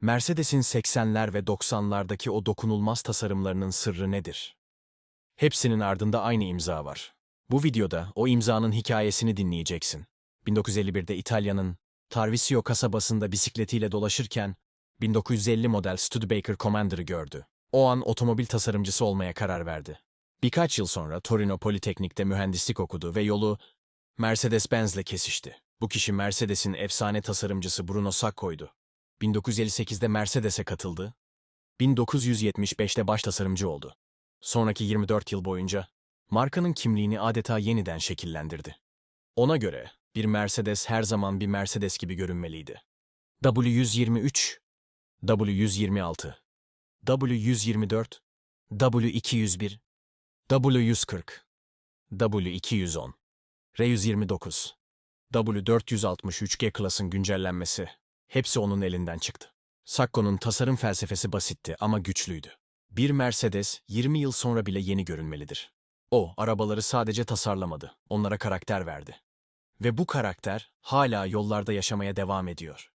Mercedes'in 80'ler ve 90'lardaki o dokunulmaz tasarımlarının sırrı nedir? Hepsinin ardında aynı imza var. Bu videoda o imzanın hikayesini dinleyeceksin. 1951'de İtalya'nın Tarvisio kasabasında bisikletiyle dolaşırken 1950 model Studebaker Commander'ı gördü. O an otomobil tasarımcısı olmaya karar verdi. Birkaç yıl sonra Torino Politeknik'te mühendislik okudu ve yolu Mercedes-Benz'le kesişti. Bu kişi Mercedes'in efsane tasarımcısı Bruno Sacco'ydu. 1958'de Mercedes'e katıldı. 1975'te baş tasarımcı oldu. Sonraki 24 yıl boyunca markanın kimliğini adeta yeniden şekillendirdi. Ona göre bir Mercedes her zaman bir Mercedes gibi görünmeliydi. W123, W126, W124, W201, W140, W210, R129, W463G klasın güncellenmesi hepsi onun elinden çıktı. Sacco'nun tasarım felsefesi basitti ama güçlüydü. Bir Mercedes 20 yıl sonra bile yeni görünmelidir. O, arabaları sadece tasarlamadı, onlara karakter verdi. Ve bu karakter hala yollarda yaşamaya devam ediyor.